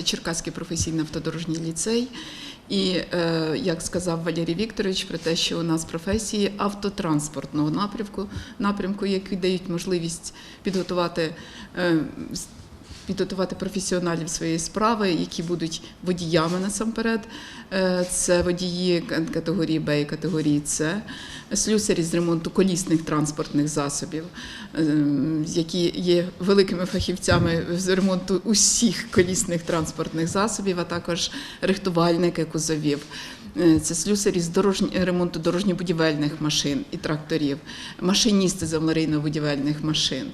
Черкаський професійний автодорожній ліцей. І е, як сказав Валерій Вікторович, про те, що у нас професії автотранспортного напрямку, напрямку, які дають можливість підготувати. Підготувати професіоналів своєї справи, які будуть водіями насамперед. Е, Це водії категорії Б і категорії С, слюсарі з ремонту колісних транспортних засобів, ем, які є великими фахівцями з ремонту усіх колісних транспортних засобів, а також рихтувальники кузовів. Е, Це слюсарі з дорожні, ремонту дорожньо-будівельних машин і тракторів, машиністи з аварійно-будівельних машин.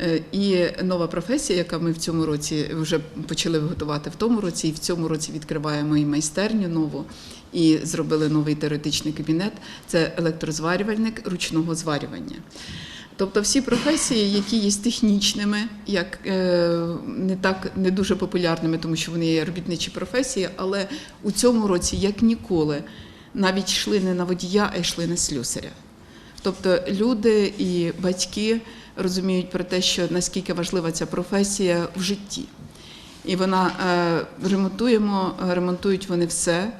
Е, І нова професія, яка ми в цьому році вже почали готувати в тому році, і в цьому році відкриваємо і майстерню нову, і зробили новий теоретичний кабінет. Це електрозварювальник ручного зварювання. Тобто всі професії, які є технічними, як е, не так не дуже популярними, тому що вони є робітничі професії, але у цьому році, як ніколи, навіть йшли не на водія, а йшли на слюсаря. Тобто люди і батьки розуміють про те, що наскільки важлива ця професія в житті. І вона е, ремонтуємо, ремонтують вони все.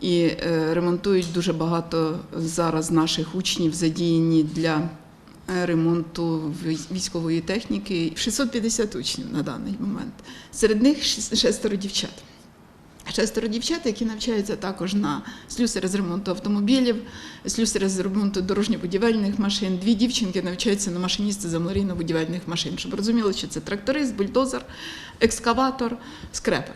І е, ремонтують дуже багато зараз наших учнів задіяні для ремонту військової техніки. 650 учнів на даний момент. Серед них шестеро дівчат. Шестеро дівчат, які навчаються також на слюсаря з ремонту автомобілів, слюсаря з ремонту дорожньо-будівельних машин. Дві дівчинки навчаються на машиністи з аварійно-будівельних машин, щоб розуміли, що це тракторист, бульдозер, екскаватор, скрепер.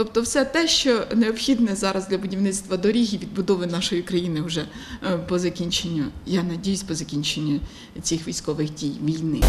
Тобто все те, що необхідне зараз для будівництва доріг і відбудови нашої країни вже е, по закінченню, я надіюсь, по закінченню цих військових дій війни.